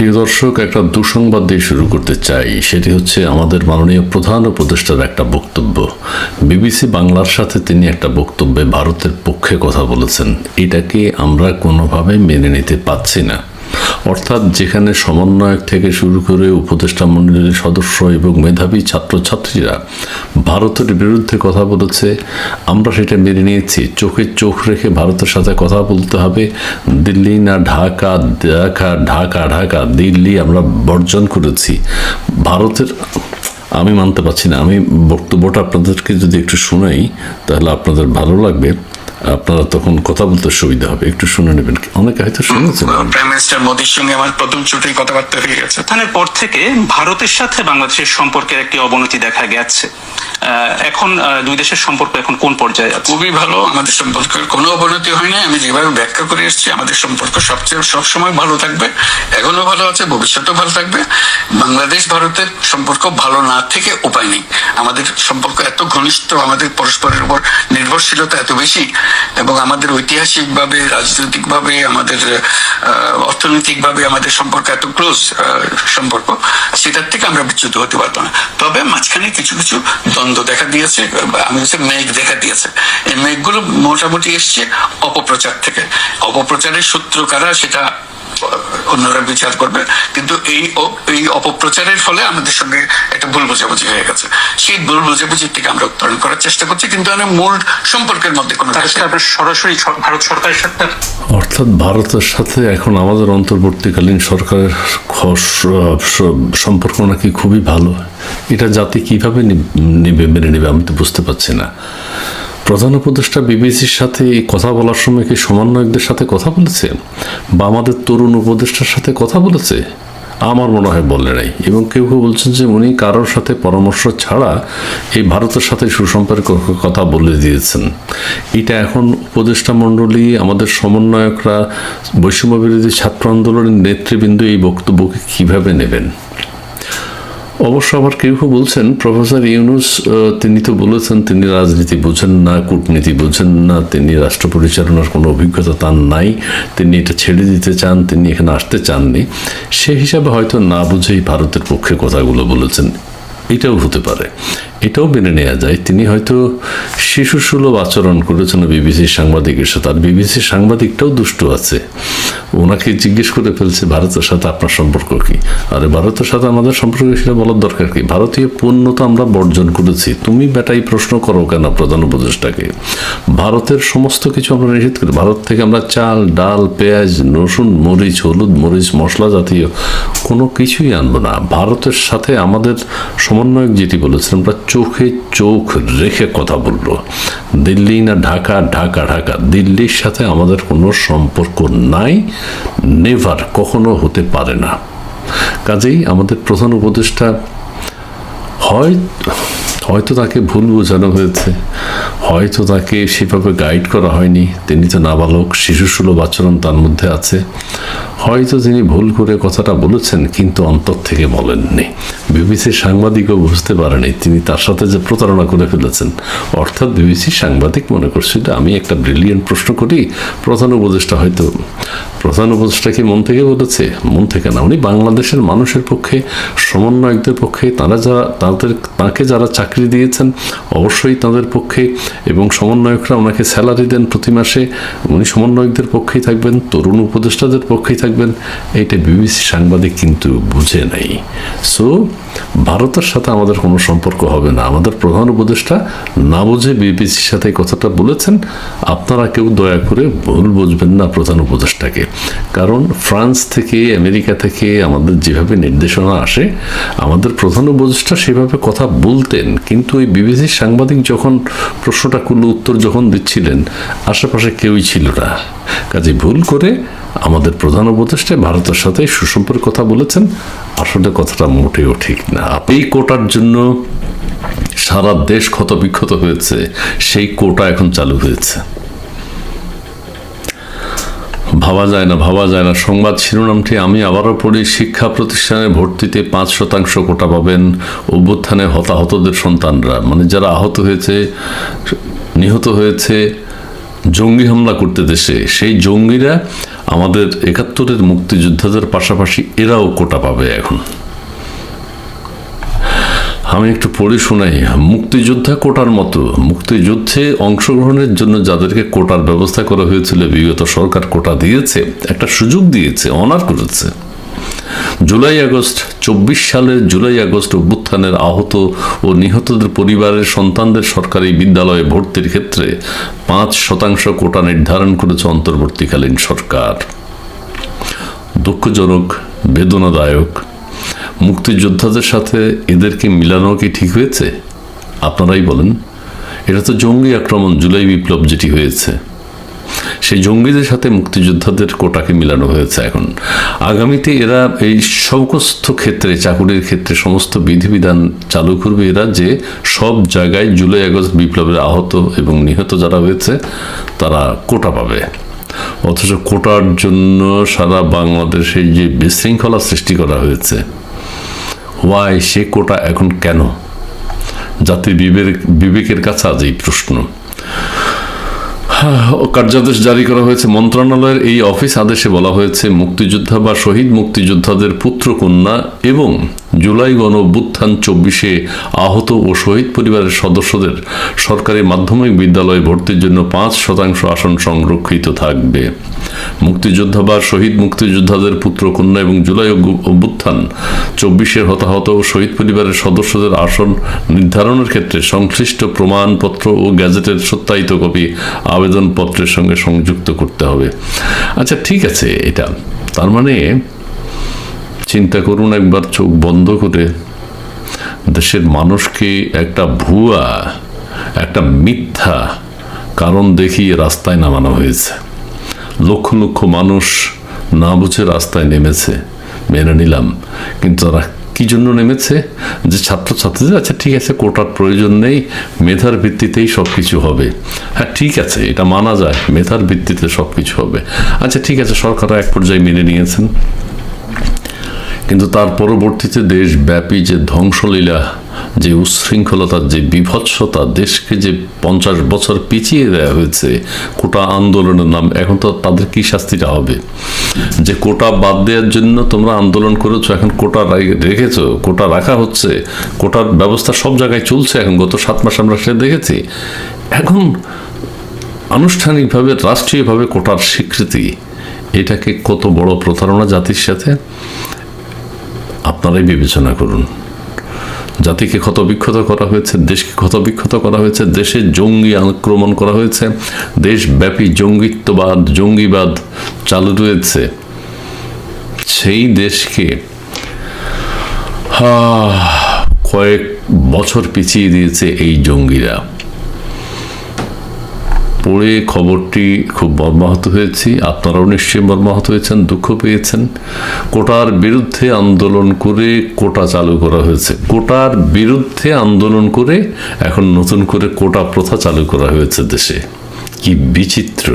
প্রিয় দর্শক, একটা দুঃসংবাদ দিয়ে শুরু করতে চাই। সেটি হচ্ছে আমাদের মাননীয় প্রধান উপদেষ্টার একটা বক্তব্য। বিবিসি বাংলার সাথে তিনি একটা বক্তব্যে ভারতের পক্ষে কথা বলেছেন। এটাকে আমরা কোনোভাবে মেনে নিতে পারছি না। অর্থাৎ যেখানে সমন্বয়ক থেকে শুরু করে উপদেষ্টা মণ্ডলীর সদস্য এবং মেধাবী ছাত্রছাত্রীরা ভারতের বিরুদ্ধে কথা বলেছে, আমরা সেটা মেনে নিয়েছি। চোখে চোখ রেখে ভারতের সাথে কথা বলতে হবে। দিল্লি না ঢাকা ঢাকা ঢাকা ঢাকা, দিল্লি আমরা বর্জন করেছি। ভারতের আমি মানতে পারছি না। আমি বক্তব্যটা আপনাদেরকে যদি একটু শোনাই তাহলে আপনাদের ভালো লাগবে। আপনারা তখন কথা বলতে সুবিধা হবে। একটু শুনে নেবেন অনেকে হয়তো শুনেছেন। প্রাইম মিনিস্টার মোদীর সঙ্গে আমার প্রথম ছুটি কথাবার্তা হয়ে গেছে। স্থানের পর থেকে ভারতের সাথে বাংলাদেশের সম্পর্কের একটি অবনতি দেখা গেছে। আহ, এখন আহ, দুই দেশের সম্পর্ক এখন কোন পর্যায়ে আছে? খুবই ভালো। আমাদের সম্পর্কের কোনো অবনতি হয় না আমি যেভাবে ব্যাখ্যা করে এসেছি আমাদের সম্পর্ক সবচেয়ে সবসময় ভালো থাকবে। এখনও ভালো আছে ভবিষ্যতেও ভালো থাকবে। বাংলাদেশ ভারতের সম্পর্ক ভালো না থেকে উপায় নেই। আমাদের সম্পর্ক এত ঘনিষ্ঠ, আমাদের পরস্পরের উপর নির্ভরশীলতা এত বেশি, এবং আমাদের ঐতিহাসিকভাবে, রাজনৈতিকভাবে, আমাদের অর্থনৈতিকভাবে আমাদের সম্পর্ক এত ক্লোজ সম্পর্ক, সেটার থেকে আমরা বিচ্যুত হতে পারব না। তবে মাঝখানে কিছু কিছু দ্বন্দ্ব দেখা দিয়েছে আমি হচ্ছে মেঘ দেখা দিয়েছে। এই মেঘগুলো মোটামুটি এসছে অপপ্রচার থেকে। অপপ্রচারের সূত্র কারা, সেটা অন্যরা বিচার করবে। কিন্তু এই এই অপপ্রচারের ফলে আমাদের সঙ্গে একটা ভুল বোঝাবুঝি হয়ে গেছে। সেই ভুল বোঝাবুঝি থেকে আমরা উত্তরণ করার চেষ্টা করছি কিন্তু আমি মূল সম্পর্কের মধ্যে কোনো সরাসরি ভারত সরকারের সাথে অর্থাৎ ভারতের সাথে এখন আমাদের অন্তর্বর্তীকালীন সরকারের সম্পর্ক নাকি খুবই ভালো। এটা জাতি কীভাবে নেবে মেনে নেবে আমি তো বুঝতে পারছি না। প্রধান উপদেষ্টা বিবিসির সাথে কথা বলার সময় কি সমন্বয়কদের সাথে কথা বলেছে? বা আমাদের তরুণ উপদেষ্টার সাথে কথা বলেছে? আমার মনে হয় বলে নাই। এবং কেউ কেউ বলছেন যে উনি কারোর সাথে পরামর্শ ছাড়া এই ভারতের সাথে সুসম্পর্ক কথা বলে দিয়েছেন। এটা এখন উপদেষ্টা মণ্ডলী, আমাদের সমন্বয়করা বৈষম্য বিরোধী ছাত্র আন্দোলনের নেতৃবৃন্দ এই বক্তব্যকে কীভাবে নেবেন? অবশ্য আবার কেউ কেউ বলছেন, প্রফেসর ইউনুস তিনি তো বলেছেন, তিনি রাজনীতি বোঝেন না, কূটনীতি বোঝেন না, তিনি রাষ্ট্র পরিচালনার কোনো অভিজ্ঞতা তার নাই, তিনি এটা ছেড়ে দিতে চান, তিনি এখানে আসতে চাননি। সে হিসাবে হয়তো না বুঝেই ভারতের পক্ষে কথাগুলো বলেছেন। এটাও হতে পারে। এটাও মেনে নেওয়া যায়। তিনি হয়তো শিশু সুলভ আচরণ করেছেন বিবিসির সাংবাদিকের সাথে। আর বিবিসির সাংবাদিকটাও দুষ্ট আছে। ওনাকে জিজ্ঞেস করে ফেলছে, ভারতের সাথে আপনার সম্পর্ক কি? আরে, ভারতের সাথে আমাদের সম্পর্ক সেটা বলার দরকার কি? ভারতীয় পণ্য তো আমরা বর্জন করেছি। তুমি বেটাই প্রশ্ন করো কেন প্রধান উপদেষ্টাকে? ভারতের সমস্ত কিছু আমরা নিষেধ করি। ভারত থেকে আমরা চাল, ডাল, পেঁয়াজ, রসুন, মরিচ, হলুদ, মরিচ, মশলা জাতীয় কোনো কিছুই আনব না। ভারতের সাথে আমাদের সমন্বয়ক যেটি বলেছেন, আমরা চোখে চোখ রেখে কথা বলব। দিল্লি না ঢাকা ঢাকা ঢাকা। দিল্লির সাথে আমাদের কোনো সম্পর্ক নাই। নেভার কখনো হতে পারে না। কাজেই আমাদের প্রধান উপদেষ্টা হয় হয়তো তাকে ভুল বোঝানো হয়েছে, হয়তো তাকে সেভাবে গাইড করা হয়নি, তিনি তো নাবালক শিশু সুলভ আচরণ তার মধ্যে আছে। হয়তো তিনি ভুল করে কথাটা বলেছেন, কিন্তু অন্তর থেকে বলেননি। বিবিসির সাংবাদিকও বুঝতে পারেনি, তিনি তার সাথে যে প্রতারণা করে ফেলেছেন। অর্থাৎ বিবিসির সাংবাদিক মনে করছিল আমি একটা ব্রিলিয়েন্ট প্রশ্ন করি, প্রধান উপদেষ্টা হয়তো প্রধান উপদেষ্টা কি মন থেকে বলেছে? মন থেকে না। উনি বাংলাদেশের মানুষের পক্ষে, সমন্বয়কদের পক্ষে, তারা যারা, তাদের, তাকে যারা চাকরি দিয়েছেন, অবশ্যই তাদের পক্ষে এবং সমন্বয়করা ওনাকে স্যালারি দেন প্রতি মাসে। উনি সমন্বয়কদের পক্ষেই থাকবেন, তরুণ উপদেষ্টাদের পক্ষেই থাকবেন। এইটা বিবিসি সাংবাদিক কিন্তু বুঝে নেই। সো ভারতের সাথে আমাদের কোনো সম্পর্ক হবে না। আমাদের প্রধান উপদেষ্টা না বুঝে বিবিসির সাথে কথাটা বলেছেন। আপনারা কেউ দয়া করে ভুল বুঝবেন না প্রধান উপদেষ্টাকে। কারণ ফ্রান্স থেকে, আমেরিকা থেকে আমাদের যেভাবে নির্দেশনা আসে, আমাদের প্রধান উপদেষ্টা সেভাবে কথা বলতেন। কিন্তু ওই বিবিসির সাংবাদিক যখন প্রশ্নটা করল উত্তর যখন দিচ্ছিলেন, আশেপাশে কেউই ছিল না। কাজে ভুল করে আমাদের প্রধান উপদেষ্টা ভারতের সাথে সুসম্পর্ক কথা বলেছেন। আসলে কথাটা মোটেও ঠিক না। এই কোটার জন্য সারা দেশ ক্ষতবিক্ষত হয়েছে। সেই কোটা এখন চালু হয়েছে। ভাবা যায় না, ভাবা যায় না। সংবাদ শিরোনামটি আমি আবারও পড়ি। শিক্ষা প্রতিষ্ঠানে ভর্তিতে পাঁচ শতাংশ কোটা পাবেন অভ্যুত্থানে হতাহতদের সন্তানরা। মানে যারা আহত হয়েছে, নিহত হয়েছে, জঙ্গি হামলা করতে দেশে, সেই জঙ্গিরা আমাদের একাত্তরের মুক্তিযোদ্ধাদের পাশাপাশি এরাও কোটা পাবে এখন। আমি একটু পড়ে শোনাই। মুক্তিযোদ্ধা কোটার মতো, মুক্তিযুদ্ধে অংশগ্রহণের জন্য যাদেরকে কোটার ব্যবস্থা করা হয়েছিল, বিগত সরকার কোটা দিয়েছে, একটা সুযোগ দিয়েছে অনার করেছে। জুলাই আগস্ট, চব্বিশ সালের জুলাই আগস্ট অভ্যুত্থানের আহত ও নিহতদের পরিবারের সন্তানদের সরকারি বিদ্যালয়ে ভর্তির ক্ষেত্রে পাঁচ শতাংশ কোটা নির্ধারণ করেছে অন্তর্বর্তীকালীন সরকার। দুঃখজনক, বেদনাদায়ক। মুক্তিযোদ্ধাদের সাথে এদেরকে মিলানো কি ঠিক হয়েছে? আপনারাই বলেন। এটা তো জঙ্গি আক্রমণ, জুলাই বিপ্লব যেটি হয়েছে। সেই জঙ্গিদের সাথে মুক্তিযোদ্ধাদের কোটাকে মিলানো হয়েছে এখন। আগামীতে এরা এই সমস্ত ক্ষেত্রে, চাকুরির ক্ষেত্রে সমস্ত বিধিবিধান চালু করবে এরা যে সব জায়গায় জুলাই, আগস্ট বিপ্লবের আহত এবং নিহত যারা হয়েছে, তারা কোটা পাবে। অথচ কোটার জন্য সারা বাংলাদেশে যে বিশৃঙ্খলা সৃষ্টি করা হয়েছে, ওয়াই সে কোটা এখন কেন? জাতির বিবেক, বিবেকের কাছে আজ এই প্রশ্ন। কার্যাদেশ জারি করা হয়েছে। মন্ত্রণালয়ের এই অফিস আদেশে বলা হয়েছে, মুক্তিযোদ্ধা বা শহীদ মুক্তিযোদ্ধাদের পুত্র, কন্যা এবং জুলাই গণ অভ্যুত্থান চব্বিশে আহত ও শহীদ পরিবারের সদস্যদের সরকারি মাধ্যমিক বিদ্যালয়ে ভর্তির জন্য পাঁচ শতাংশ আসন সংরক্ষিত থাকবে। মুক্তিযোদ্ধা বা শহীদ মুক্তিযোদ্ধাদের পুত্র কন্যা এবং জুলাই অভ্যুত্থান চব্বিশের হতাহত ও শহীদ পরিবারের সদস্যদের আসন নির্ধারণের ক্ষেত্রে সংশ্লিষ্ট প্রমাণপত্র ও গ্যাজেটের সত্যায়িত কপি আবেদনপত্রের সঙ্গে সংযুক্ত করতে হবে। আচ্ছা ঠিক আছে এটা। তার মানে চিন্তা করুন একবার, চোখ বন্ধ করে। দেশের মানুষকে একটা ভুয়া, একটা মিথ্যা কারণ দেখিয়ে রাস্তায় নামানো হয়েছে। লক্ষ লক্ষ মানুষ না বুঝে রাস্তায় নেমেছে, মেনে নিলাম। কিন্তু তারা কি জন্য নেমেছে? যে ছাত্রছাত্রীদের আচ্ছা ঠিক আছে, কোটার প্রয়োজন নেই, মেধার ভিত্তিতেই সব কিছু হবে। হ্যাঁ ঠিক আছে, এটা মানা যায়, মেধার ভিত্তিতে সব কিছু হবে। আচ্ছা ঠিক আছে সরকারও এক পর্যায়ে মেনে নিয়েছেন। কিন্তু তার পরবর্তীতে দেশব্যাপী যে ধ্বংসলীলা, যে উচ্ছৃঙ্খলতার যে বিভৎসতা, দেশকে যে পঞ্চাশ বছর পিছিয়ে দেওয়া হয়েছে, কোটা আন্দোলনের নাম, এখন তো তাদের কি শাস্তিটা হবে? যে কোটা বাদ দেওয়ার জন্য তোমরা আন্দোলন করেছ, এখন কোটা রেখেছো, কোটা রাখা হচ্ছে, কোটার ব্যবস্থা সব জায়গায় চলছে, এখন গত সাত মাস আমরা সেটা দেখেছি। এখন আনুষ্ঠানিকভাবে, রাষ্ট্রীয়ভাবে কোটার স্বীকৃতি, এটাকে কত বড় প্রতারণা জাতির সাথে? আপনারাই বিবেচনা করুন। জাতিকে ক্ষতবিক্ষত করা হয়েছে, দেশকে ক্ষতবিক্ষত করা হয়েছে, দেশে জঙ্গি আক্রমণ করা হয়েছে, দেশব্যাপী জঙ্গিত্ববাদ, জঙ্গিবাদ চালু রয়েছে। সেই দেশকে কয়েক বছর পিছিয়ে দিয়েছে এই জঙ্গিরা। পড়ে খবরটি খুব মর্মাহত হয়েছি। আপনারাও নিশ্চয়ই মর্মাহত হয়েছেন, দুঃখ পেয়েছেন। কোটার বিরুদ্ধে আন্দোলন করে কোটা চালু করা হয়েছে। কোটার বিরুদ্ধে আন্দোলন করে এখন নতুন করে কোটা প্রথা চালু করা হয়েছে দেশে। কি বিচিত্র।